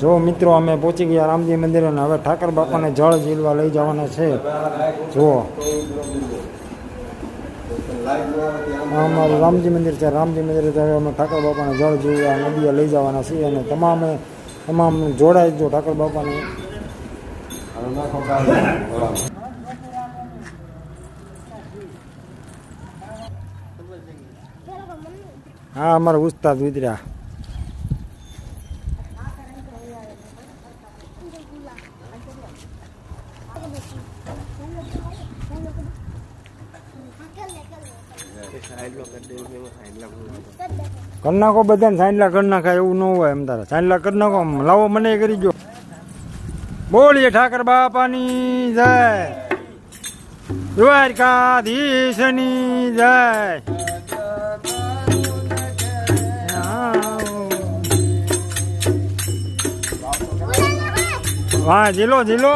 જો મિત્રો, અમે પહોંચી ગયા રામજી મંદિરે અને હવે ઠાકર બાપાને જળ ઝીલવા લઈ જવાના છે. જુઓ. અમારું રામજી મંદિર છે. રામજી મંદિરે હવે અમે ઠાકર બાપાને જળ ઝીલવા નદીએ લઈ જવાના છીએ અને તમામે, તમામ જોડાય જો ઠાકર બાપાને. હા, અમારા ઉસ્તાદ વિતર્યા કરી નાખો બધાને સાંજલા કરી નાખાય એવું ન હોય એમ તારા. સાંજલા કરી નાખો લાવો, મને કરી જો બોલીએ ઠાકર બાપાની જય. દ્વારકાધીશની જય. હા જીલો જીલો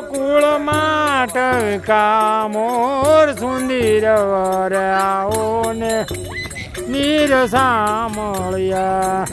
ગોકુળ માટકા મોર સુંદર વર આવો ને નીર સામળ્યા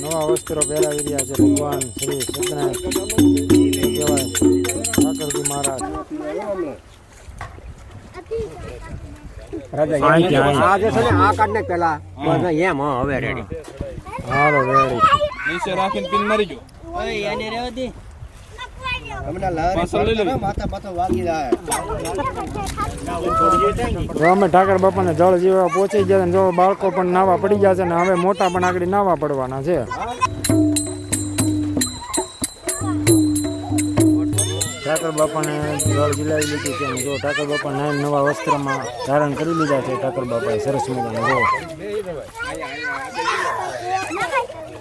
નવા વસ્ત્રો પહેરાવી રહ્યા છે ભગવાન શ્રી સત્યનારાયણ કહેવાય ઠાકરજી મહારાજ હાલો રેડી નીચે રાખીને પિન મારી જો તો અમે ઠાકર બાપાને જળ જીવવા પહોંચી ગયા અને જો બાળકો પણ નાવા પડી ગયા છે ને હવે મોટા પણ આગળ નાવા પડવાના છે. ઠાકર બાપાને જળ જીલાવી લીધું છે જો ઠાકર બાપા નામ નવા વસ્ત્રમાં ધારણ કરી લીધા છે ઠાકર બાપાએ સરસ મજાને. જો.